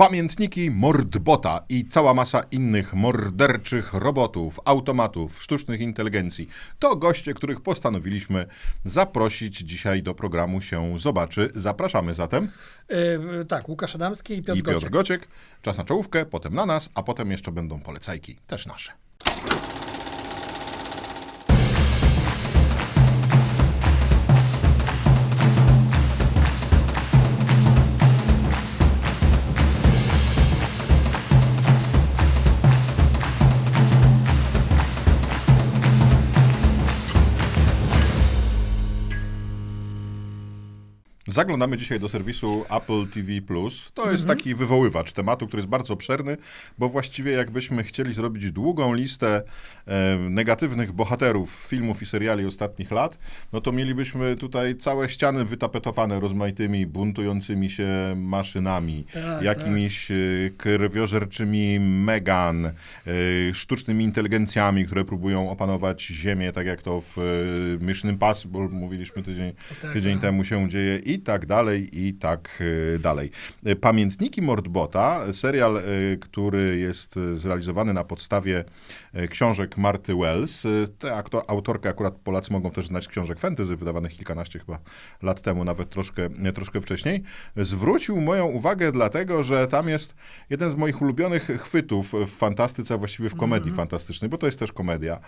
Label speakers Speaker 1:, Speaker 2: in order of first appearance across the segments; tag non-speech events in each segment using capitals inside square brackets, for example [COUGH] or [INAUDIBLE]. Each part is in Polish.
Speaker 1: Pamiętniki Mordbota i cała masa innych morderczych robotów, automatów, sztucznych inteligencji to goście, których postanowiliśmy zaprosić dzisiaj do programu się zobaczy. Zapraszamy zatem
Speaker 2: Yy, tak, Łukasz Adamski i Piotr,
Speaker 1: i Piotr
Speaker 2: Gociek.
Speaker 1: Gociek. Czas na czołówkę, potem na nas, a potem jeszcze będą polecajki, też nasze. Zaglądamy dzisiaj do serwisu Apple TV+. To jest taki wywoływacz tematu, który jest bardzo obszerny, bo właściwie jakbyśmy chcieli zrobić długą listę e, negatywnych bohaterów filmów i seriali ostatnich lat, no to mielibyśmy tutaj całe ściany wytapetowane rozmaitymi buntującymi się maszynami,
Speaker 2: Tak,
Speaker 1: jakimiś e, krwiożerczymi Megan, e, sztucznymi inteligencjami, które próbują opanować Ziemię, tak jak to w e, Mission Impossible mówiliśmy tydzień,
Speaker 2: Tak,
Speaker 1: tydzień
Speaker 2: tak.
Speaker 1: temu się dzieje i tak dalej, i tak e, dalej. E, Pamiętniki Mordbota, serial, e, który jest zrealizowany na podstawie książek Marty Wells. E, Tę akto- autorkę akurat Polacy mogą też znać książek fantasy, wydawanych kilkanaście chyba lat temu, nawet troszkę, troszkę wcześniej. Zwrócił moją uwagę dlatego, że tam jest jeden z moich ulubionych chwytów w fantastyce, a właściwie w komedii fantastycznej, bo to jest też komedia.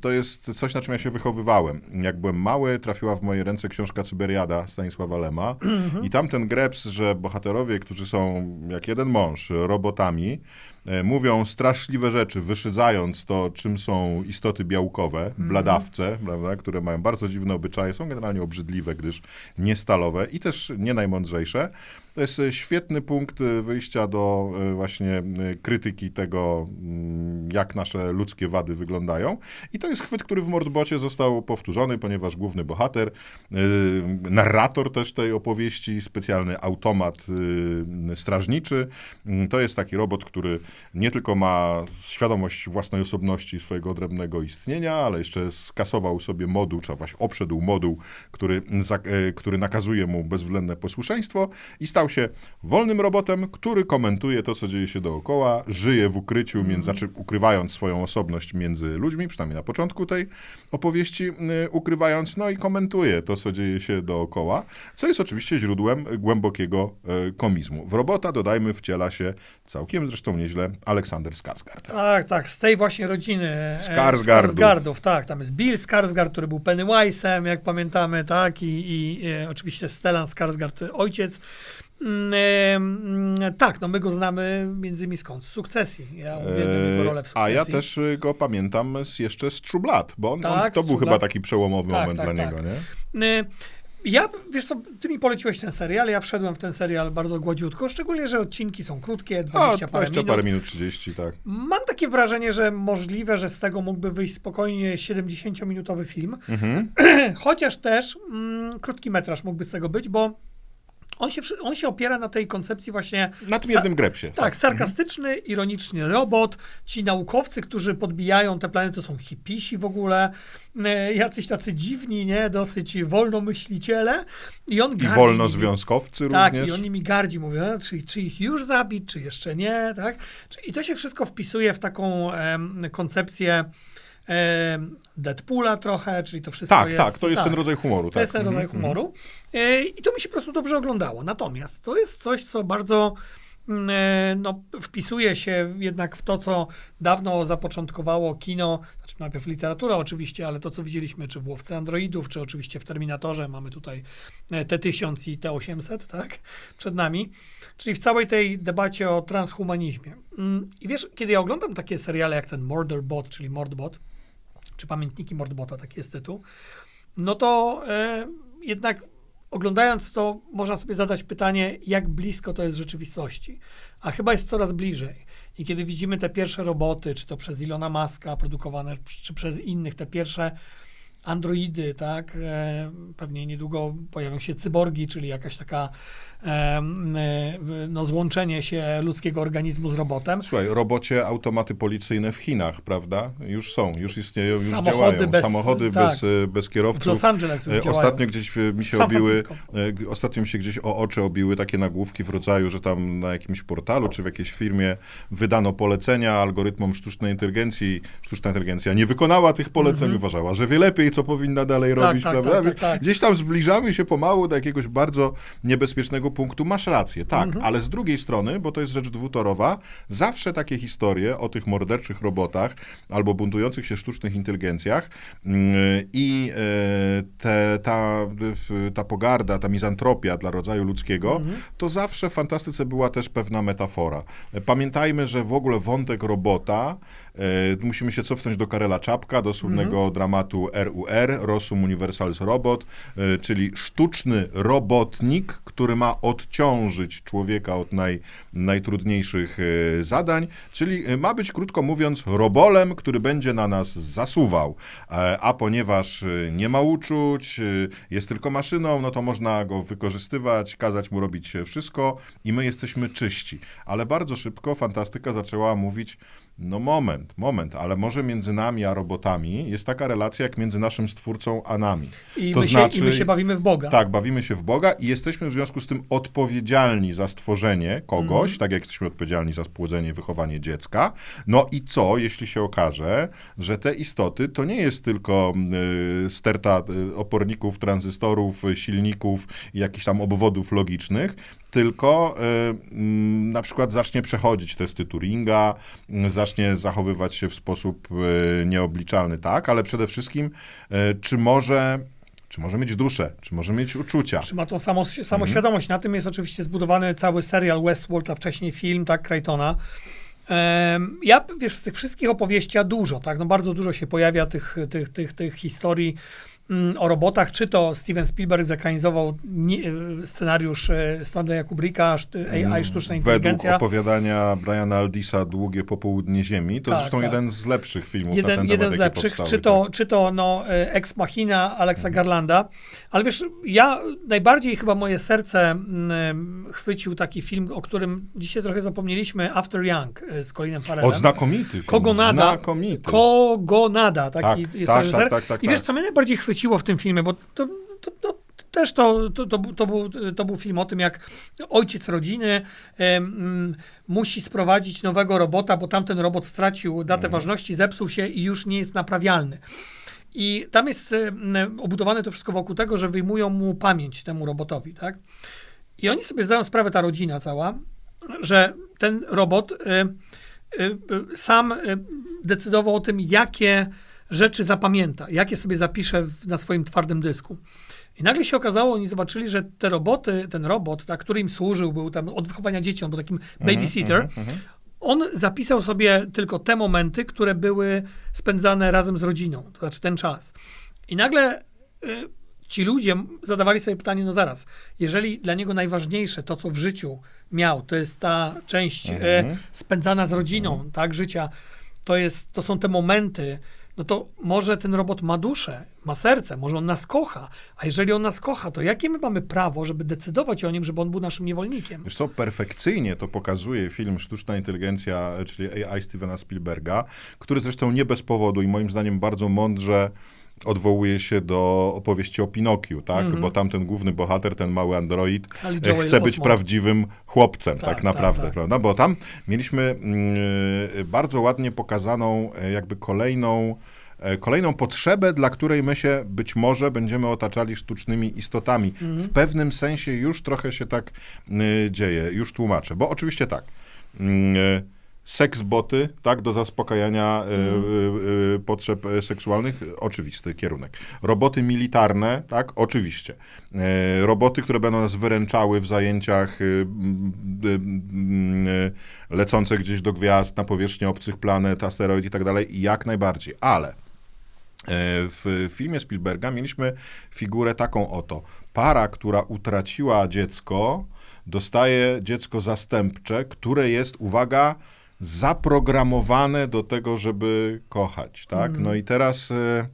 Speaker 1: To jest coś, na czym ja się wychowywałem. Jak byłem mały, trafiła w moje ręce książka Cyberiada Stanisława Lema. I tam ten greps, że bohaterowie, którzy są jak jeden mąż, robotami, mówią straszliwe rzeczy, wyszydzając to, czym są istoty białkowe, bladawce, prawda, które mają bardzo dziwne obyczaje, są generalnie obrzydliwe, gdyż niestalowe i też nie najmądrzejsze. To jest e, świetny punkt e, wyjścia do e, właśnie e, krytyki tego, mm, jak nasze ludzkie wady wyglądają. I to jest chwyt, który w Mordbocie został powtórzony, ponieważ główny bohater, e, narrator też tej opowieści, specjalny automat e, strażniczy, mm, to jest taki robot, który nie tylko ma świadomość własnej osobności swojego odrębnego istnienia, ale jeszcze skasował sobie moduł, czy właśnie obszedł moduł, który, e, który nakazuje mu bezwzględne posłuszeństwo i stał się wolnym robotem, który komentuje to, co dzieje się dookoła, żyje w ukryciu, między, znaczy ukrywając swoją osobność między ludźmi, przynajmniej na początku tej opowieści, ukrywając, no i komentuje to, co dzieje się dookoła, co jest oczywiście źródłem głębokiego y, komizmu. W robota, dodajmy, wciela się całkiem zresztą nieźle Aleksander Skarsgård.
Speaker 2: Tak, tak, z tej właśnie rodziny e,
Speaker 1: Skarsgardów.
Speaker 2: Skarsgardów, tak, tam jest Bill Skarsgard, który był Pennywise'em, jak pamiętamy, tak, i, i e, oczywiście Stellan Skarsgard, ojciec. Mm, e, mm, tak, no my go znamy między innymi skąd? Z Sukcesji. Ja uwielbiam jego rolę w Sukcesji.
Speaker 1: A ja też go pamiętam z, jeszcze z True Blood, bo on, on,
Speaker 2: Tak,
Speaker 1: to
Speaker 2: z
Speaker 1: był chyba taki przełomowy
Speaker 2: Tak,
Speaker 1: moment
Speaker 2: tak,
Speaker 1: dla
Speaker 2: tak.
Speaker 1: niego, nie?
Speaker 2: Ja, wiesz co, ty mi poleciłeś ten serial, ja wszedłem w ten serial bardzo gładziutko, szczególnie, że odcinki są krótkie, 20,
Speaker 1: A,
Speaker 2: parę
Speaker 1: 20
Speaker 2: minut.
Speaker 1: parę minut, 30, tak.
Speaker 2: Mam takie wrażenie, że możliwe, że z tego mógłby wyjść spokojnie 70-minutowy film,
Speaker 1: Mhm. [CLEARS THROAT]
Speaker 2: chociaż też mm, krótki metraż mógłby z tego być, bo on się, on się opiera na tej koncepcji właśnie...
Speaker 1: Na tym jednym grepsie.
Speaker 2: Tak, sarkastyczny, ironiczny robot. Ci naukowcy, którzy podbijają te planety, to są hipisi w ogóle, e, jacyś tacy dziwni, nie, dosyć wolnomyśliciele. I on
Speaker 1: I
Speaker 2: gardzi
Speaker 1: wolnozwiązkowcy
Speaker 2: tak,
Speaker 1: również.
Speaker 2: i on nimi gardzi, mówią, e, czy, czy ich już zabić, czy jeszcze nie, tak? I to się wszystko wpisuje w taką em, koncepcję Deadpoola trochę, czyli to wszystko
Speaker 1: Tak,
Speaker 2: jest...
Speaker 1: tak, to jest ten rodzaj humoru.
Speaker 2: To
Speaker 1: tak.
Speaker 2: jest ten rodzaj
Speaker 1: Mhm,
Speaker 2: humoru. E, I to mi się po prostu dobrze oglądało. Natomiast to jest coś, co bardzo mm, e, no, wpisuje się jednak w to, co dawno zapoczątkowało kino, znaczy najpierw literatura oczywiście, ale to, co widzieliśmy, czy w Łowce Androidów, czy oczywiście w Terminatorze, mamy tutaj e, T-1000 i T-800, tak, przed nami, czyli w całej tej debacie o transhumanizmie. Mm, I wiesz, kiedy ja oglądam takie seriale jak ten Murderbot, czyli Mordbot, czy Pamiętniki Mordbota, taki jest tytuł, no to e, jednak oglądając to, można sobie zadać pytanie, jak blisko to jest rzeczywistości. A chyba jest coraz bliżej. I kiedy widzimy te pierwsze roboty, czy to przez Ilona Maska produkowane, czy przez innych, te pierwsze androidy, tak? E, pewnie niedługo pojawią się cyborgi, czyli jakaś taka e, no, złączenie się ludzkiego organizmu z robotem.
Speaker 1: Słuchaj, robocie automaty policyjne w Chinach, prawda? Już są, już istnieją, już
Speaker 2: Samochody
Speaker 1: działają.
Speaker 2: bez-
Speaker 1: Samochody
Speaker 2: tak.
Speaker 1: bez, e, bez
Speaker 2: W
Speaker 1: kierowców.
Speaker 2: Los Angeles już
Speaker 1: E,
Speaker 2: działają.
Speaker 1: Ostatnio gdzieś mi się obiły, ostatnio mi się gdzieś o oczy obiły takie nagłówki w rodzaju, że tam na jakimś portalu czy w jakiejś firmie wydano polecenia algorytmom sztucznej inteligencji. Sztuczna inteligencja nie wykonała tych poleceń, uważała, że wie lepiej, co powinna dalej.
Speaker 2: Tak,
Speaker 1: robić,
Speaker 2: tak,
Speaker 1: prawda?
Speaker 2: tak, tak, tak.
Speaker 1: Gdzieś tam zbliżamy się pomału do jakiegoś bardzo niebezpiecznego punktu. Masz rację, tak,
Speaker 2: Mhm.
Speaker 1: ale z drugiej strony, bo to jest rzecz dwutorowa, zawsze takie historie o tych morderczych robotach albo buntujących się sztucznych inteligencjach mm, i e, te, ta, ta pogarda, ta mizantropia dla rodzaju ludzkiego,
Speaker 2: Mhm.
Speaker 1: to zawsze w fantastyce była też pewna metafora. E, Pamiętajmy, że w ogóle wątek robota, musimy się cofnąć do Karela Czapka, do słynnego
Speaker 2: Mhm.
Speaker 1: dramatu RUR, Rossum Universals Robot, e, czyli sztuczny robotnik, który ma odciążyć człowieka od naj, najtrudniejszych e, zadań, czyli e, ma być, krótko mówiąc, robolem, który będzie na nas zasuwał. E, A ponieważ e, nie ma uczuć, e, jest tylko maszyną, no to można go wykorzystywać, kazać mu robić e, wszystko i my jesteśmy czyści. Ale bardzo szybko fantastyka zaczęła mówić, no moment, moment, ale może między nami a robotami jest taka relacja jak między naszym stwórcą a nami.
Speaker 2: I,
Speaker 1: to
Speaker 2: my
Speaker 1: znaczy,
Speaker 2: się, I my się bawimy w Boga.
Speaker 1: tak, bawimy się w Boga i jesteśmy w związku z tym odpowiedzialni za stworzenie kogoś,
Speaker 2: Mhm.
Speaker 1: tak jak jesteśmy odpowiedzialni za spłodzenie, wychowanie dziecka. No i co, jeśli się okaże, że te istoty to nie jest tylko y, sterta y, oporników, tranzystorów, silników i jakichś tam obwodów logicznych, tylko y, mm, na przykład zacznie przechodzić testy Turinga, y, zacznie zachowywać się w sposób y, nieobliczalny, tak, ale przede wszystkim, y, czy może czy może mieć duszę, czy może mieć uczucia.
Speaker 2: Czy ma tą samo, samoświadomość. Na tym jest oczywiście zbudowany cały serial Westworld, a wcześniej film, tak, Crichtona. Em, Ja, wiesz, z tych wszystkich opowieści, a dużo, tak, no bardzo dużo się pojawia tych, tych, tych, tych historii mm, o robotach, czy to Steven Spielberg zekranizował nie, e, scenariusz e, Stanleya Kubricka, szt- AI, sztuczna
Speaker 1: Według
Speaker 2: inteligencja.
Speaker 1: opowiadania Briana Aldisa Długie popołudnie Ziemi, to
Speaker 2: Tak,
Speaker 1: zresztą
Speaker 2: tak.
Speaker 1: jeden z lepszych filmów na
Speaker 2: Jeden,
Speaker 1: ten
Speaker 2: jeden
Speaker 1: temat,
Speaker 2: z lepszych,
Speaker 1: powstały,
Speaker 2: czy to,
Speaker 1: tak.
Speaker 2: czy to no, Ex Machina Alexa Garlanda, ale wiesz, ja najbardziej chyba moje serce mm, chwycił taki film, o którym dzisiaj trochę zapomnieliśmy, After Young z Colinem Farrellem.
Speaker 1: O, znakomity film.
Speaker 2: Kogo nada,
Speaker 1: Znakomity.
Speaker 2: kogo nada, taki
Speaker 1: Tak,
Speaker 2: jest
Speaker 1: tak, tak, tak, tak,
Speaker 2: I wiesz,
Speaker 1: tak.
Speaker 2: co mnie najbardziej chwyciło w tym filmie, bo to, to, to też to, to, to, był- to, był, to był film o tym, jak ojciec rodziny mm, musi sprowadzić nowego robota, bo tamten robot stracił datę
Speaker 1: Mhm.
Speaker 2: ważności, zepsuł się i już nie jest naprawialny. I tam jest em, obudowane to wszystko wokół tego, że wyjmują mu pamięć temu robotowi, tak? I oni sobie zdają sprawę, ta rodzina cała, że ten robot y, y, y, sam decydował o tym, jakie rzeczy zapamięta, jakie sobie zapisze w, na swoim twardym dysku. I nagle się okazało, oni zobaczyli, że te roboty, ten robot, który im służył, był tam od wychowania dzieci, on był takim babysitter, on zapisał sobie tylko te momenty, które były spędzane razem z rodziną, to znaczy ten czas. I nagle y, ci ludzie zadawali sobie pytanie, no zaraz, jeżeli dla niego najważniejsze, to co w życiu miał, to jest ta część
Speaker 1: Mhm.
Speaker 2: e, spędzana z rodziną, tak, życia, to, jest, to są te momenty, no to może ten robot ma duszę, ma serce, może on nas kocha, a jeżeli on nas kocha, to jakie my mamy prawo, żeby decydować o nim, żeby on był naszym niewolnikiem?
Speaker 1: Wiesz co, perfekcyjnie to pokazuje film Sztuczna Inteligencja, czyli AI Stevena Spielberga, który zresztą nie bez powodu i moim zdaniem bardzo mądrze odwołuje się do opowieści o Pinokiu, tak?
Speaker 2: Mhm.
Speaker 1: Bo tamten główny bohater, ten mały android, e, chce być prawdziwym chłopcem, tak,
Speaker 2: Tak,
Speaker 1: naprawdę,
Speaker 2: tak, tak.
Speaker 1: prawda? Bo tam mieliśmy mm, bardzo ładnie pokazaną e, jakby kolejną e, kolejną potrzebę, dla której my się być może będziemy otaczali sztucznymi istotami.
Speaker 2: Mhm.
Speaker 1: W pewnym sensie już trochę się tak y, dzieje, już tłumaczę. Bo oczywiście tak, mm, y, seksboty, tak, do zaspokajania y, y, potrzeb seksualnych, oczywisty kierunek. Roboty militarne, tak, oczywiście. Y, roboty, które będą nas wyręczały w zajęciach lecące gdzieś do gwiazd, na powierzchnię obcych planet, asteroid i tak dalej, jak najbardziej. Ale W filmie Spielberga mieliśmy figurę taką oto. Para, która utraciła dziecko, dostaje dziecko zastępcze, które jest, uwaga, zaprogramowane do tego, żeby kochać, tak? No i teraz... e,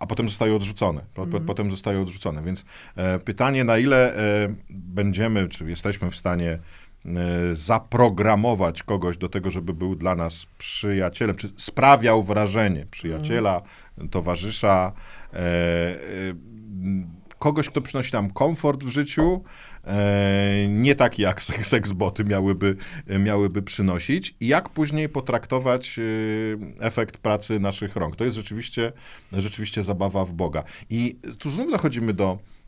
Speaker 1: a potem zostają odrzucone. Po, Potem zostają odrzucone. Więc e, pytanie, na ile e, będziemy, czy jesteśmy w stanie e, zaprogramować kogoś do tego, żeby był dla nas przyjacielem, czy sprawiał wrażenie przyjaciela, towarzysza, e, e, kogoś, kto przynosi nam komfort w życiu, nie taki jak seks, seksboty miałyby, miałyby przynosić i jak później potraktować e, efekt pracy naszych rąk. To jest rzeczywiście, rzeczywiście zabawa w Boga. I tu znów dochodzimy do, e,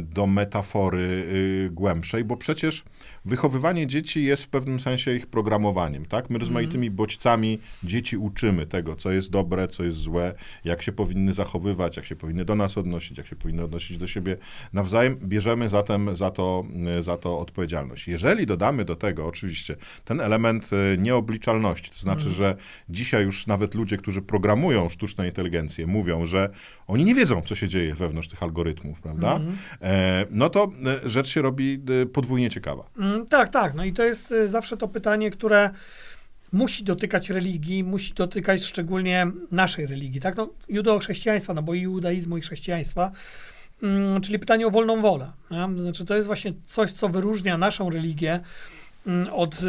Speaker 1: do metafory y, głębszej, bo przecież wychowywanie dzieci jest w pewnym sensie ich programowaniem, tak? My rozmaitymi bodźcami dzieci uczymy tego, co jest dobre, co jest złe, jak się powinny zachowywać, jak się powinny do nas odnosić, jak się powinny odnosić do siebie nawzajem. Bierzemy zatem za to, y, za to odpowiedzialność. Jeżeli dodamy do tego oczywiście ten element y, nieobliczalności, to znaczy, że dzisiaj już nawet ludzie, którzy programują sztuczną inteligencję, mówią, że oni nie wiedzą, co się dzieje wewnątrz tych algorytmów, prawda? E, no to e, rzecz się robi e, podwójnie ciekawa.
Speaker 2: Mm, tak, tak. No i to jest zawsze to pytanie, które musi dotykać religii, musi dotykać szczególnie naszej religii, tak? No, judeo-chrześcijaństwa, no bo i judaizmu i chrześcijaństwa, mm, czyli pytanie o wolną wolę. Nie? Znaczy to jest właśnie coś, co wyróżnia naszą religię mm, od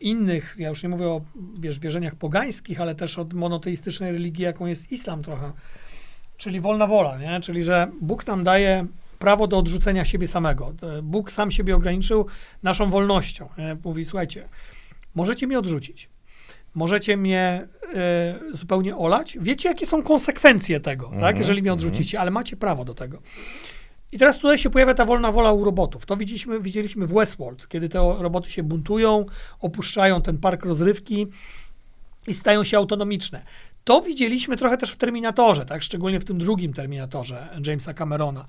Speaker 2: innych, ja już nie mówię o wiesz, wierzeniach pogańskich, ale też od monoteistycznej religii, jaką jest islam trochę, czyli wolna wola, nie? czyli że Bóg nam daje prawo do odrzucenia siebie samego. E, Bóg sam siebie ograniczył naszą wolnością. nie? Mówi, słuchajcie, możecie mnie odrzucić, możecie mnie e, zupełnie olać, wiecie, jakie są konsekwencje tego, tak, jeżeli mnie odrzucicie, ale macie prawo do tego. I teraz tutaj się pojawia ta wolna wola u robotów. To widzieliśmy, widzieliśmy w Westworld, kiedy te roboty się buntują, opuszczają ten park rozrywki i stają się autonomiczne. To widzieliśmy trochę też w Terminatorze, tak? szczególnie w tym drugim Terminatorze Jamesa Camerona.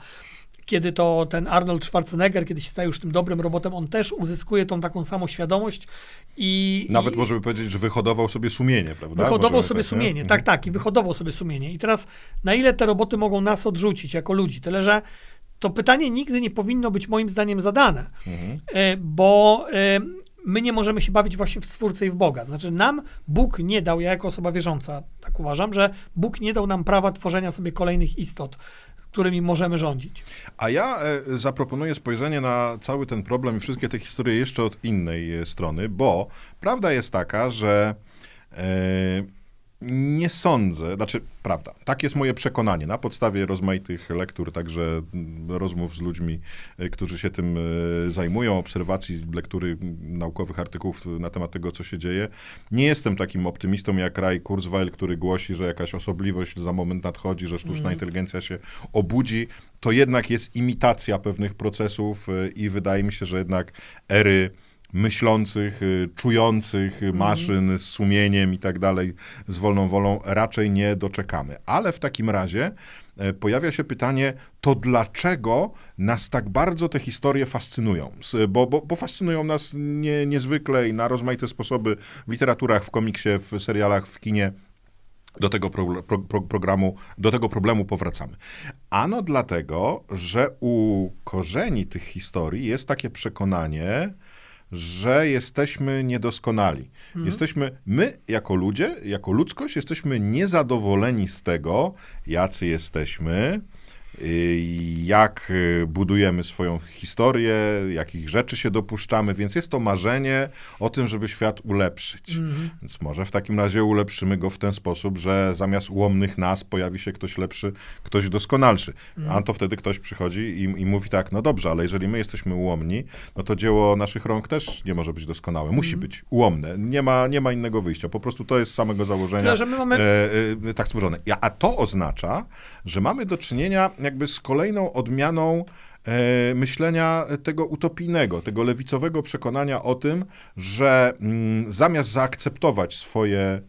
Speaker 2: Kiedy to ten Arnold Schwarzenegger, kiedy się staje już tym dobrym robotem, on też uzyskuje tą taką samą świadomość i...
Speaker 1: Nawet
Speaker 2: i,
Speaker 1: możemy powiedzieć, że wyhodował sobie sumienie, prawda?
Speaker 2: Wyhodował
Speaker 1: Możemy
Speaker 2: sobie
Speaker 1: tak, nie?
Speaker 2: sumienie,
Speaker 1: Mhm.
Speaker 2: tak, tak, i wyhodował sobie sumienie. I teraz, na ile te roboty mogą nas odrzucić jako ludzi? Tyle, że to pytanie nigdy nie powinno być moim zdaniem zadane,
Speaker 1: Mhm.
Speaker 2: e, bo e, my nie możemy się bawić właśnie w Stwórcę i w Boga. Znaczy, nam Bóg nie dał, ja jako osoba wierząca tak uważam, że Bóg nie dał nam prawa tworzenia sobie kolejnych istot, którymi możemy rządzić.
Speaker 1: A ja e, zaproponuję spojrzenie na cały ten problem i wszystkie te historie jeszcze od innej e, strony, bo prawda jest taka, że e, nie sądzę, znaczy prawda, tak jest moje przekonanie na podstawie rozmaitych lektur, także mm, rozmów z ludźmi, e, którzy się tym e, zajmują, obserwacji, lektury mm, naukowych artykułów na temat tego, co się dzieje. Nie jestem takim optymistą jak Ray Kurzweil, który głosi, że jakaś osobliwość za moment nadchodzi, że sztuczna inteligencja się obudzi. To jednak jest imitacja pewnych procesów e, i wydaje mi się, że jednak ery myślących, y, czujących y, maszyn z sumieniem i tak dalej, z wolną wolą raczej nie doczekamy. Ale w takim razie e, pojawia się pytanie, to dlaczego nas tak bardzo te historie fascynują? Bo, bo, bo fascynują nas nie, niezwykle i na rozmaite sposoby w literaturach, w komiksie, w serialach, w kinie. Do tego pro, pro, programu, do tego problemu powracamy. Ano dlatego, że u korzeni tych historii jest takie przekonanie, że jesteśmy niedoskonali. Jesteśmy, my jako ludzie, jako ludzkość, jesteśmy niezadowoleni z tego, jacy jesteśmy, jak y, budujemy swoją historię, jakich rzeczy się dopuszczamy, więc jest to marzenie o tym, żeby świat ulepszyć. Więc może w takim razie ulepszymy go w ten sposób, że zamiast ułomnych nas pojawi się ktoś lepszy, ktoś doskonalszy. A to wtedy ktoś przychodzi i, i mówi tak, no dobrze, ale jeżeli my jesteśmy ułomni, no to dzieło naszych rąk też nie może być doskonałe. Musi być ułomne. Nie ma, nie ma innego wyjścia. Po prostu to jest z samego założenia
Speaker 2: Tyle, że my mamy-
Speaker 1: e, e, tak stworzone. A to oznacza, że mamy do czynienia jakby z kolejną odmianą e, myślenia tego utopijnego, tego lewicowego przekonania o tym, że mm, zamiast zaakceptować swoje e,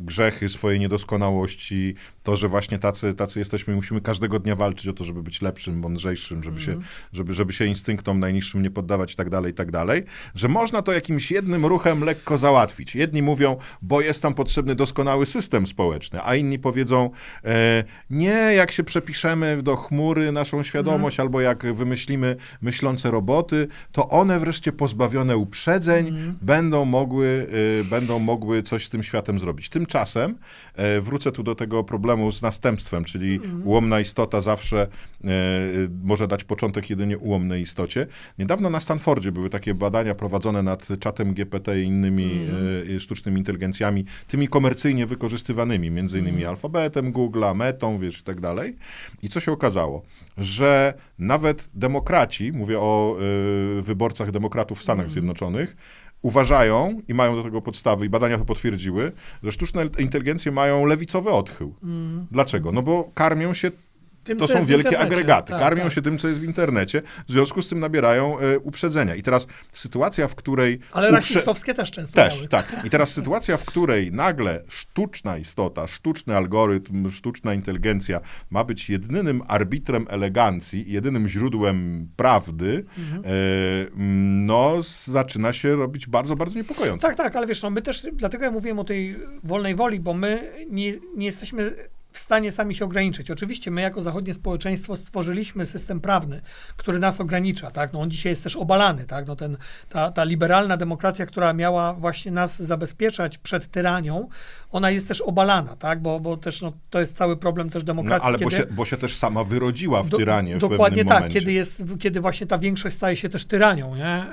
Speaker 1: grzechy, swoje niedoskonałości, to, że właśnie tacy, tacy jesteśmy i musimy każdego dnia walczyć o to, żeby być lepszym, mądrzejszym, żeby, się, żeby, żeby się instynktom najniższym nie poddawać i tak dalej, i tak dalej, że można to jakimś jednym ruchem lekko załatwić. Jedni mówią, bo jest tam potrzebny doskonały system społeczny, a inni powiedzą, e, nie, jak się przepiszemy do chmury naszą świadomość, albo jak wymyślimy myślące roboty, to one wreszcie pozbawione uprzedzeń będą mogły, y, będą mogły coś z tym światem zrobić. Tymczasem Tymczasem e, wrócę tu do tego problemu z następstwem, czyli ułomna istota zawsze e, może dać początek jedynie ułomnej istocie. Niedawno na Stanfordzie były takie badania prowadzone nad czatem GPT i innymi e, sztucznymi inteligencjami, tymi komercyjnie wykorzystywanymi, między innymi alfabetem, Google'a, Metą, wiesz, i tak dalej. I co się okazało? Że nawet demokraci, mówię o e, wyborcach demokratów w Stanach Zjednoczonych, uważają i mają do tego podstawy, i badania to potwierdziły, że sztuczne inteligencje mają lewicowy odchył. Dlaczego? No bo karmią się
Speaker 2: Tym,
Speaker 1: to są wielkie agregaty.
Speaker 2: Tak,
Speaker 1: Karmią
Speaker 2: tak.
Speaker 1: się tym, co jest w internecie. W związku z tym nabierają e, uprzedzenia. I teraz sytuacja, w której.
Speaker 2: Ale
Speaker 1: uprze-
Speaker 2: rasistowskie też często
Speaker 1: Też,
Speaker 2: miały.
Speaker 1: tak. I teraz sytuacja, w której nagle sztuczna istota, sztuczny algorytm, sztuczna inteligencja ma być jedynym arbitrem elegancji, jedynym źródłem prawdy,
Speaker 2: Mhm.
Speaker 1: e, no zaczyna się robić bardzo, bardzo niepokojące.
Speaker 2: Tak, tak, ale wiesz, no my też, dlatego ja mówiłem o tej wolnej woli, bo my nie, nie jesteśmy w stanie sami się ograniczyć. Oczywiście my jako zachodnie społeczeństwo stworzyliśmy system prawny, który nas ogranicza, tak? No on dzisiaj jest też obalany, tak? No ten, ta, ta liberalna demokracja, która miała właśnie nas zabezpieczać przed tyranią, ona jest też obalana, tak? Bo, bo też no, to jest cały problem też
Speaker 1: No,
Speaker 2: demokracji.
Speaker 1: ale bo
Speaker 2: kiedy-
Speaker 1: się, bo się też sama wyrodziła w
Speaker 2: Do-
Speaker 1: tyranie w
Speaker 2: Dokładnie tak,
Speaker 1: momencie.
Speaker 2: kiedy, jest, kiedy właśnie ta większość staje się też tyranią. Nie?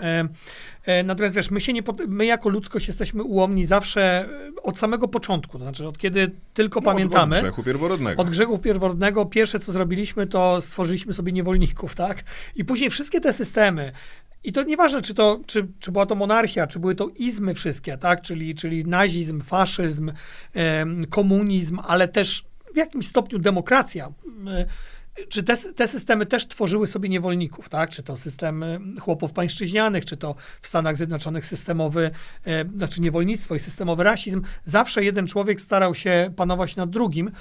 Speaker 2: E, e, Natomiast wiesz, my, się nie, my jako ludzkość jesteśmy ułomni zawsze e, od samego początku, to znaczy od kiedy tylko
Speaker 1: No, od-
Speaker 2: pamiętamy.
Speaker 1: Od grzechu pierworodnego.
Speaker 2: Od grzechu pierworodnego pierwsze, co zrobiliśmy, to stworzyliśmy sobie niewolników, [LAUGHS] tak? I później wszystkie te systemy, i to nieważne, czy, to, czy, czy była to monarchia, czy były to izmy wszystkie, tak? Czyli, czyli nazizm, faszyzm, komunizm, ale też w jakimś stopniu demokracja. Czy te, te systemy też tworzyły sobie niewolników, tak? Czy to system em, chłopów pańszczyźnianych, czy to w Stanach Zjednoczonych systemowy, e, znaczy niewolnictwo i systemowy rasizm. Zawsze jeden człowiek starał się panować nad drugim,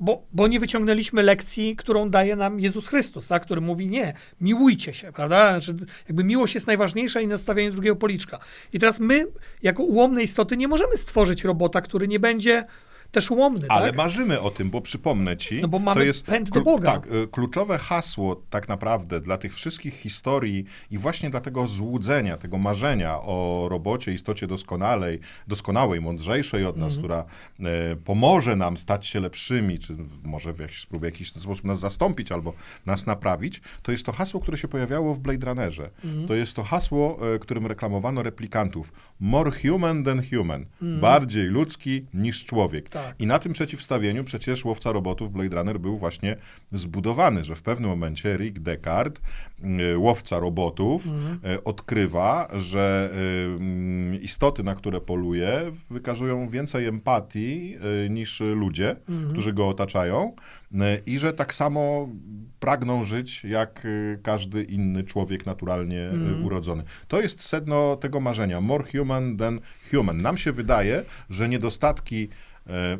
Speaker 2: bo, bo nie wyciągnęliśmy lekcji, którą daje nam Jezus Chrystus, tak? który mówi nie, miłujcie się, prawda? Znaczy, jakby miłość jest najważniejsza i nastawienie drugiego policzka. I teraz my, jako ułomne istoty, nie możemy stworzyć robota, który nie będzie też
Speaker 1: Ale
Speaker 2: tak?
Speaker 1: marzymy o tym, bo przypomnę ci,
Speaker 2: No bo mamy
Speaker 1: to jest
Speaker 2: pęd do Boga.
Speaker 1: Tak, y, kluczowe hasło tak naprawdę dla tych wszystkich historii i właśnie dla tego złudzenia, tego marzenia o robocie, istocie doskonalej, doskonałej, mądrzejszej od
Speaker 2: Mhm.
Speaker 1: nas, która e, pomoże nam stać się lepszymi, czy może w jakiś, spróbuje w jakiś sposób nas zastąpić albo nas naprawić, to jest to hasło, które się pojawiało w Blade Runnerze.
Speaker 2: Mhm.
Speaker 1: To jest to hasło, e, którym reklamowano replikantów. More human than human.
Speaker 2: Mhm.
Speaker 1: Bardziej ludzki niż człowiek.
Speaker 2: Tak.
Speaker 1: I na tym przeciwstawieniu przecież łowca robotów Blade Runner był właśnie zbudowany, że w pewnym momencie Rick Deckard, y, łowca robotów, y, odkrywa, że y, mm, istoty, na które poluje, wykazują więcej empatii niż ludzie, którzy go otaczają i że tak samo pragną żyć jak każdy inny człowiek naturalnie y, urodzony. To jest sedno tego marzenia. More human than human. Nam się wydaje, że niedostatki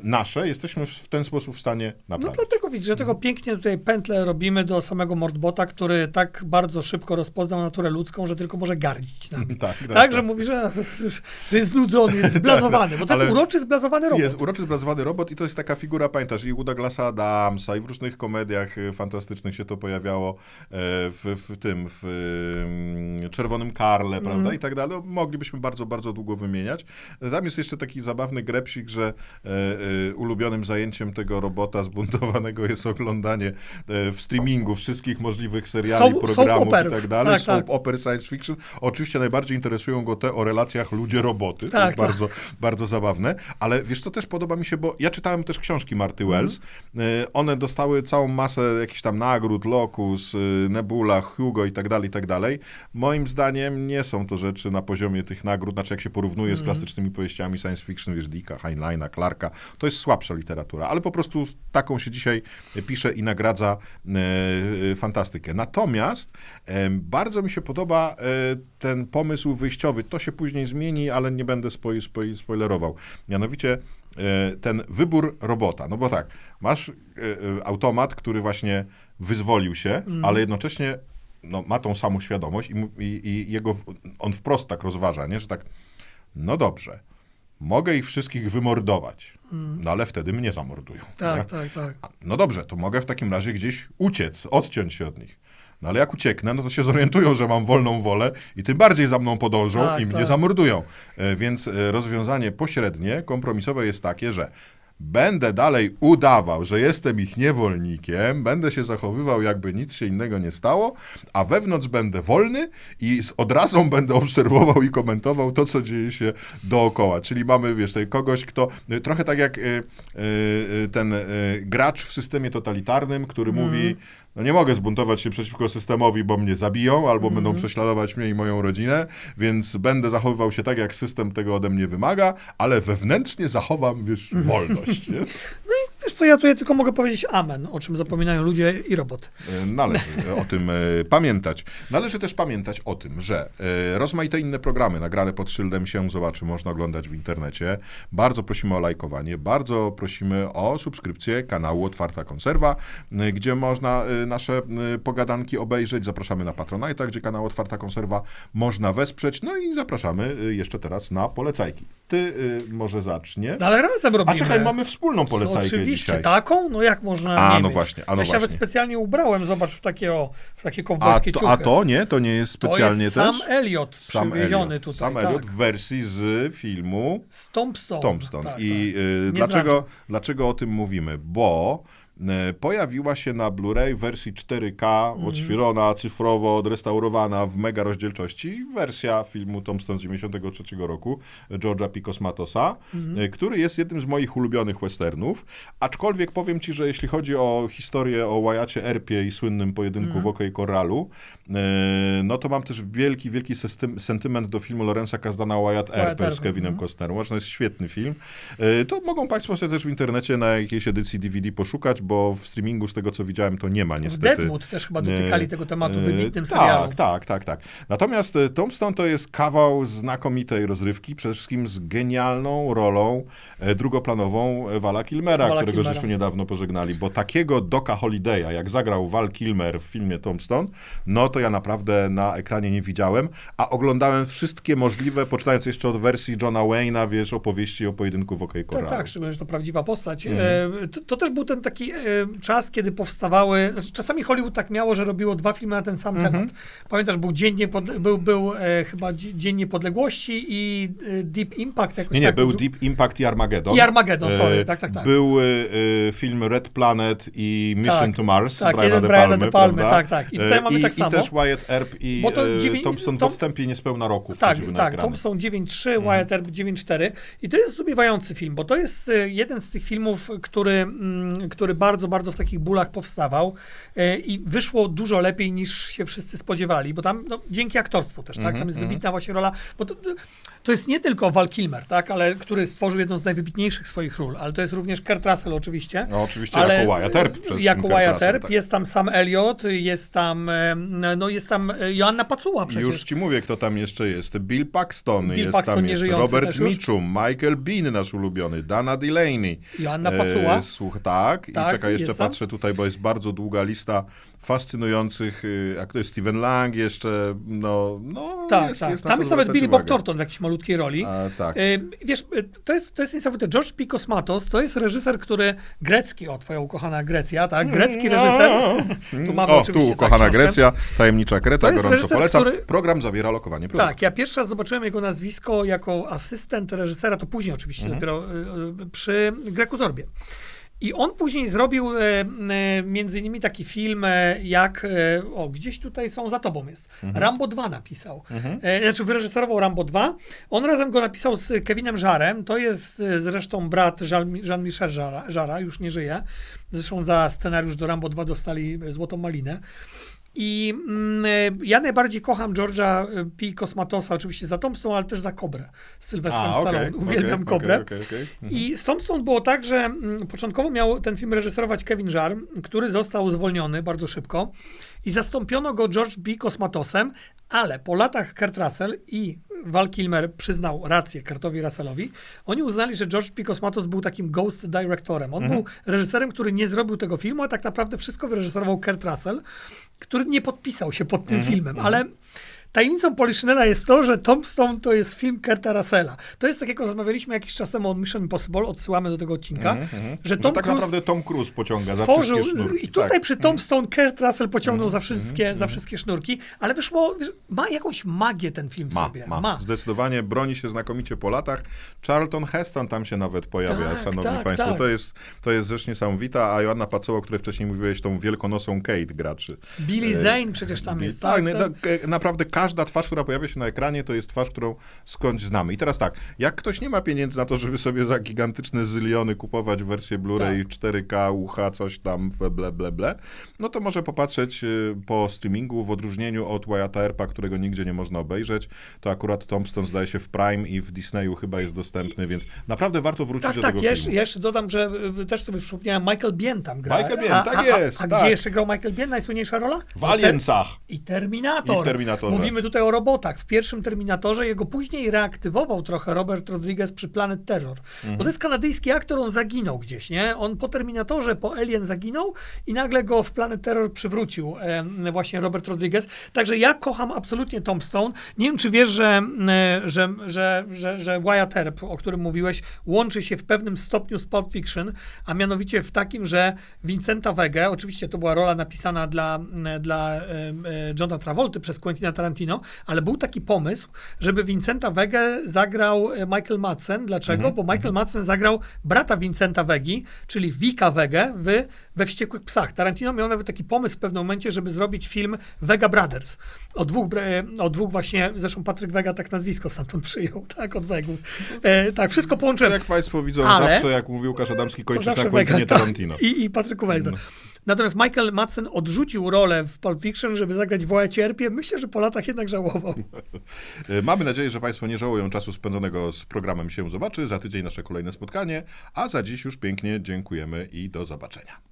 Speaker 1: nasze jesteśmy w ten sposób w stanie
Speaker 2: No
Speaker 1: naprawić.
Speaker 2: dlatego widzisz, dlatego pięknie tutaj pętlę robimy do samego Mordbota, który tak bardzo szybko rozpoznał naturę ludzką, że tylko może gardzić nami. [LAUGHS]
Speaker 1: Tak,
Speaker 2: Tak,
Speaker 1: tak,
Speaker 2: że
Speaker 1: tak.
Speaker 2: mówi, że, że [LAUGHS] jest znudzony, jest [LAUGHS] zblazowany, bo to
Speaker 1: ale
Speaker 2: jest uroczy, zblazowany robot.
Speaker 1: Jest uroczy zbrazowany robot i to jest taka figura, pamiętasz, i u Douglasa Adamsa i w różnych komediach e, fantastycznych się to pojawiało e, w, w tym, w mm, Czerwonym Karle,
Speaker 2: Mhm.
Speaker 1: prawda, i tak dalej. No, Moglibyśmy bardzo, bardzo długo wymieniać. Tam jest jeszcze taki zabawny grepsik, że e, e, ulubionym zajęciem tego robota zbuntowanego jest oglądanie e, w streamingu wszystkich możliwych seriali,
Speaker 2: Soap-
Speaker 1: programów i tak dalej,
Speaker 2: Tak,
Speaker 1: soap
Speaker 2: tak.
Speaker 1: oper science fiction. Oczywiście najbardziej interesują go te o relacjach ludzie-roboty. to
Speaker 2: Tak,
Speaker 1: jest
Speaker 2: tak.
Speaker 1: bardzo, bardzo zabawne. Ale wiesz, to też podoba mi się, bo ja czytałem też książki Marty
Speaker 2: Mhm.
Speaker 1: Wells. Y, One dostały całą masę jakichś tam nagród, Locus, y, Nebula, Hugo i tak dalej, i tak dalej. Moim zdaniem nie są to rzeczy na poziomie tych nagród, znaczy jak się porównuje
Speaker 2: Mhm.
Speaker 1: z klasycznymi powieściami science fiction, wiesz, Dicka, Heinleina, Clarka, to jest słabsza literatura, ale po prostu taką się dzisiaj pisze i nagradza e, e, fantastykę. Natomiast bardzo mi się podoba e, ten pomysł wyjściowy. To się później zmieni, ale nie będę spoj, spoj, spoilerował. Mianowicie ten wybór robota. No bo tak, masz automat, który właśnie wyzwolił się, ale jednocześnie no, ma tą samą świadomość i, i, i jego, on wprost tak rozważa, nie? że tak, no dobrze, mogę ich wszystkich wymordować, no ale wtedy mnie zamordują. nie?
Speaker 2: Tak, tak, tak.
Speaker 1: No dobrze, to mogę w takim razie gdzieś uciec, odciąć się od nich. No ale jak ucieknę, no to się zorientują, że mam wolną wolę i tym bardziej za mną podążą
Speaker 2: Tak,
Speaker 1: i mnie
Speaker 2: tak.
Speaker 1: zamordują. E, Więc e, rozwiązanie pośrednie, kompromisowe jest takie, że będę dalej udawał, że jestem ich niewolnikiem, będę się zachowywał, jakby nic się innego nie stało, a wewnątrz będę wolny i z odrazą [LAUGHS] będę obserwował i komentował to, co dzieje się dookoła. Czyli mamy, wiesz, tutaj kogoś, kto y, trochę tak jak y, y, ten gracz w systemie totalitarnym, który mówi, no nie mogę zbuntować się przeciwko systemowi, bo mnie zabiją, albo będą prześladować mnie i moją rodzinę, więc będę zachowywał się tak, jak system tego ode mnie wymaga, ale wewnętrznie zachowam, wiesz, wolność. Nie? [LAUGHS]
Speaker 2: Co, ja tutaj tylko mogę powiedzieć amen, o czym zapominają ludzie i roboty.
Speaker 1: E, Należy o tym e, pamiętać. Należy też pamiętać o tym, że e, rozmaite inne programy nagrane pod szyldem się zobaczy, można oglądać w internecie. Bardzo prosimy o lajkowanie, bardzo prosimy o subskrypcję kanału Otwarta Konserwa, e, gdzie można e, nasze e, pogadanki obejrzeć. Zapraszamy na Patronite'a, gdzie kanał Otwarta Konserwa można wesprzeć. No i zapraszamy e, jeszcze teraz na polecajki. Ty e, może zacznie.
Speaker 2: No ale razem robimy.
Speaker 1: A czekaj, mamy wspólną polecajkę
Speaker 2: Oczywiście,
Speaker 1: dzisiaj.
Speaker 2: taką? No jak można
Speaker 1: A,
Speaker 2: nie
Speaker 1: no
Speaker 2: mieć?
Speaker 1: właśnie, a no
Speaker 2: ja się nawet specjalnie ubrałem, zobacz, w takie, o, w takie
Speaker 1: A
Speaker 2: kowbojskie
Speaker 1: to,
Speaker 2: ciuchy.
Speaker 1: a to nie? To nie jest specjalnie
Speaker 2: to jest
Speaker 1: też?
Speaker 2: Sam Elliot
Speaker 1: Sam
Speaker 2: przywieziony
Speaker 1: Elliot.
Speaker 2: tutaj.
Speaker 1: Sam
Speaker 2: tak.
Speaker 1: Elliot w wersji z filmu
Speaker 2: Z Tombstone.
Speaker 1: Tombstone.
Speaker 2: Tak,
Speaker 1: I
Speaker 2: tak.
Speaker 1: y, dlaczego,
Speaker 2: zdradzę.
Speaker 1: dlaczego o tym mówimy? Bo pojawiła się na Blu-ray w wersji 4K,
Speaker 2: Mhm.
Speaker 1: odświeżona, cyfrowo, odrestaurowana w mega rozdzielczości wersja filmu Tombstone z 93 roku George'a P. Cosmatosa,
Speaker 2: Mhm.
Speaker 1: y, który jest jednym z moich ulubionych westernów. Aczkolwiek powiem ci, że jeśli chodzi o historię o Wyacie Earpie i słynnym pojedynku
Speaker 2: Mhm.
Speaker 1: w Okej Korralu, y, no to mam też wielki, wielki sentyment do filmu Lorenza Kasdana Wyatt Earp z Kevinem
Speaker 2: mhm.
Speaker 1: Costnerem. To jest świetny film. To mogą Państwo sobie też w internecie na jakiejś edycji DVD poszukać, bo w streamingu, z tego co widziałem, to nie ma
Speaker 2: W
Speaker 1: niestety.
Speaker 2: Deadwood też chyba dotykali
Speaker 1: E,
Speaker 2: tego tematu w wybitnym
Speaker 1: tak,
Speaker 2: serialu.
Speaker 1: Tak, tak, tak. Natomiast e, Tombstone to jest kawał znakomitej rozrywki, przede wszystkim z genialną rolą drugoplanową Vala Kilmera,
Speaker 2: Vala
Speaker 1: którego żeśmy niedawno pożegnali, bo takiego Doka Holiday'a, jak zagrał Val Kilmer w filmie Tombstone, no to ja naprawdę na ekranie nie widziałem, a oglądałem wszystkie możliwe, poczynając jeszcze od wersji Johna Wayne'a, wiesz, opowieści o pojedynku w Okej
Speaker 2: Tak,
Speaker 1: Korralu.
Speaker 2: tak, szczególnie, że to prawdziwa postać. E, to, to też był ten taki czas, kiedy powstawały. Znaczy, czasami Hollywood tak miało, że robiło dwa filmy na ten sam
Speaker 1: Mhm.
Speaker 2: temat. Pamiętasz, był Dzień, był, był e, chyba Dzie- Dzień Niepodległości i e, Deep Impact jakoś
Speaker 1: Nie, nie,
Speaker 2: tak.
Speaker 1: był Deep Impact i Armageddon.
Speaker 2: I Armageddon, sorry,
Speaker 1: E,
Speaker 2: tak, tak, tak.
Speaker 1: Był e, e, film Red Planet i Mission
Speaker 2: Tak,
Speaker 1: to Mars
Speaker 2: tak,
Speaker 1: Briana
Speaker 2: jeden
Speaker 1: De
Speaker 2: Briana
Speaker 1: Palmy,
Speaker 2: De Palmy, tak, tak. I tutaj
Speaker 1: E,
Speaker 2: mamy tak
Speaker 1: I
Speaker 2: samo.
Speaker 1: też Wyatt Earp i
Speaker 2: Bo to dziewię-
Speaker 1: Thompson w
Speaker 2: Tom-
Speaker 1: odstępie niespełna roku
Speaker 2: Tak, tak. Thompson 9.3,
Speaker 1: Mhm.
Speaker 2: Wyatt Earp 9.4 i to jest zdumiewający film, bo to jest jeden z tych filmów, który, mm, który bardzo, bardzo w takich bólach powstawał e, i wyszło dużo lepiej niż się wszyscy spodziewali, bo tam no, dzięki aktorstwu też, tak,
Speaker 1: Mhm,
Speaker 2: tam jest wybitna właśnie rola, bo to, to jest nie tylko Val Kilmer, tak, ale który stworzył jedną z najwybitniejszych swoich ról, ale to jest również Kurt Russell oczywiście.
Speaker 1: No, oczywiście
Speaker 2: Ale
Speaker 1: jako Wyatt Earp.
Speaker 2: Jako Wyatt Earp,
Speaker 1: tak.
Speaker 2: jest tam Sam Elliot, jest tam, e, no jest tam e, Joanna Pacuła przecież.
Speaker 1: Już ci mówię, kto tam jeszcze jest. Bill Paxton,
Speaker 2: Bill
Speaker 1: jest
Speaker 2: Paxton
Speaker 1: tam jeszcze Robert. Mitchum, Michael Bean, nasz ulubiony, Dana Delaney.
Speaker 2: Joanna Pacuła.
Speaker 1: słuch, tak, i
Speaker 2: Tak,
Speaker 1: czekaj, jeszcze patrzę tutaj, bo jest bardzo długa lista fascynujących, y, a kto jest Steven Lang jeszcze, no, no
Speaker 2: Tak,
Speaker 1: jest,
Speaker 2: tak.
Speaker 1: jest
Speaker 2: Tam jest nawet Billy Bob. Thornton w jakiejś malutkiej roli.
Speaker 1: A, tak.
Speaker 2: E, Wiesz, e, to jest, to jest niesamowite. George P. Kosmatos to jest reżyser, który grecki, o twoja ukochana Grecja, tak? Grecki reżyser. [LAUGHS] tu mamy
Speaker 1: o, tu
Speaker 2: tak,
Speaker 1: kochana
Speaker 2: książkę.
Speaker 1: Grecja, tajemnicza Kreta, gorąco
Speaker 2: reżyser,
Speaker 1: polecam.
Speaker 2: który-
Speaker 1: Program zawiera lokowanie produktu.
Speaker 2: Tak, ja pierwszy raz zobaczyłem jego nazwisko jako asystent reżysera, to później oczywiście,
Speaker 1: Mhm.
Speaker 2: dopiero przy Greku Zorbie. I on później zrobił e, e, między innymi taki film, e, jak, e, o, gdzieś tutaj są, za tobą jest,
Speaker 1: Mhm.
Speaker 2: Rambo 2 napisał. E, znaczy wyreżyserował Rambo 2. On razem go napisał z Kevinem Żarem, to jest zresztą brat Jean- Jean-Michel Żara, Żara, już nie żyje. Zresztą za scenariusz do Rambo 2 dostali Złotą Malinę. I mm, e, ja najbardziej kocham George'a e, P. Kosmatosa, oczywiście za Tombstone, ale też za Kobrę z Sylwestrem
Speaker 1: okej,
Speaker 2: Stallone. Uwielbiam
Speaker 1: okej,
Speaker 2: Kobrę.
Speaker 1: okej, okej, okej.
Speaker 2: I z Tombstone było tak, że mm, początkowo miał ten film reżyserować Kevin Jarre, który został zwolniony bardzo szybko i zastąpiono go George B. Kosmatosem, ale po latach Kurt Russell i Val Kilmer przyznał rację Kurtowi Russellowi, oni uznali, że George P. Kosmatos był takim ghost directorem. On był reżyserem, który nie zrobił tego filmu, a tak naprawdę wszystko wyreżyserował Kurt Russell, który nie podpisał się pod tym filmem, ale tajemnicą Poliszynela jest to, że Tombstone to jest film Kurta Russella. To jest tak, jak rozmawialiśmy jakiś czas temu o Mission Impossible, odsyłamy do tego odcinka, że
Speaker 1: Że
Speaker 2: Tom
Speaker 1: tak
Speaker 2: Cruise
Speaker 1: naprawdę Tom Cruise pociąga za
Speaker 2: stworzył,
Speaker 1: wszystkie sznurki.
Speaker 2: i tutaj
Speaker 1: tak.
Speaker 2: przy Tombstone Kurt Russell pociągnął za, wszystkie, za wszystkie sznurki, ale wyszło, wiesz, ma jakąś magię ten film
Speaker 1: Ma,
Speaker 2: sobie.
Speaker 1: ma, Zdecydowanie broni się znakomicie po latach. Charlton Heston tam się nawet pojawia,
Speaker 2: Tak,
Speaker 1: szanowni
Speaker 2: tak,
Speaker 1: państwo.
Speaker 2: tak.
Speaker 1: To, jest, to jest rzecz niesamowita, a Joanna Pacoło, o której wcześniej mówiłeś, tą wielkonosą Kate graczy.
Speaker 2: Billy Zane przecież tam jest,
Speaker 1: tak,
Speaker 2: tak?
Speaker 1: no, tak, e, naprawdę każda twarz, która pojawia się na ekranie, to jest twarz, którą skądś znamy. I teraz tak, jak ktoś nie ma pieniędzy na to, żeby sobie za gigantyczne zyliony kupować wersję Blu-ray
Speaker 2: Tak.
Speaker 1: 4K, UH, coś tam, ble, ble, ble, no to może popatrzeć y, po streamingu, w odróżnieniu od Wyatta Earpa, którego nigdzie nie można obejrzeć, to akurat Tombstone zdaje się w Prime i w Disneyu chyba jest dostępny, więc naprawdę warto wrócić
Speaker 2: Tak,
Speaker 1: do
Speaker 2: tak,
Speaker 1: tego
Speaker 2: ja jeszcze,
Speaker 1: filmu.
Speaker 2: ja jeszcze dodam, że y, też sobie przypomniałem, Michael Biehn tam gra.
Speaker 1: Michael Biehn,
Speaker 2: a,
Speaker 1: tak
Speaker 2: a,
Speaker 1: jest,
Speaker 2: A, a
Speaker 1: tak.
Speaker 2: gdzie jeszcze grał Michael Biehn? Najsłynniejsza rola?
Speaker 1: W Aliensach.
Speaker 2: I Terminator.
Speaker 1: I w Terminatorze.
Speaker 2: Mówimy tutaj o robotach. W pierwszym Terminatorze jego później reaktywował trochę Robert Rodriguez przy Planet Terror. Bo to jest kanadyjski aktor, on zaginął gdzieś, nie? On po Terminatorze, po Alien zaginął i nagle go w Planet Terror przywrócił e, właśnie Robert Rodriguez. Także ja kocham absolutnie Tombstone. Nie wiem, czy wiesz, że, e, że, że, że, że Wyatt Earp, o którym mówiłeś, łączy się w pewnym stopniu z Pulp Fiction, a mianowicie w takim, że Vincenta Vega, oczywiście to była rola napisana dla, dla e, e, Johna Travolty przez Quentina Tarantino, ale był taki pomysł, żeby Vincenta Vegę zagrał e, Michael Madsen. Dlaczego? Bo Michael Madsen zagrał brata Vincenta Vegi, czyli Vika Vegę w, we Wściekłych Psach. Tarantino miał nawet taki pomysł w pewnym momencie, żeby zrobić film Vega Brothers. O dwóch, o dwóch właśnie, zresztą Patryk Vega tak nazwisko stamtąd przyjął, [LAUGHS] tak, od Wegów. E, tak, wszystko połączyłem.
Speaker 1: Jak państwo widzą,
Speaker 2: Ale-
Speaker 1: zawsze jak mówi Łukasz Adamski, kończy na Quentinie
Speaker 2: tak.
Speaker 1: Tarantino.
Speaker 2: I, I Patryku Wegze. Natomiast Michael Madsen odrzucił rolę w Pulp Fiction, żeby zagrać w Wyatt Earpie. Myślę, że po latach jednak żałował. [LAUGHS]
Speaker 1: E, Mamy nadzieję, że Państwo nie żałują czasu spędzonego z programem się zobaczy. Za tydzień nasze kolejne spotkanie, a za dziś już pięknie dziękujemy i do zobaczenia.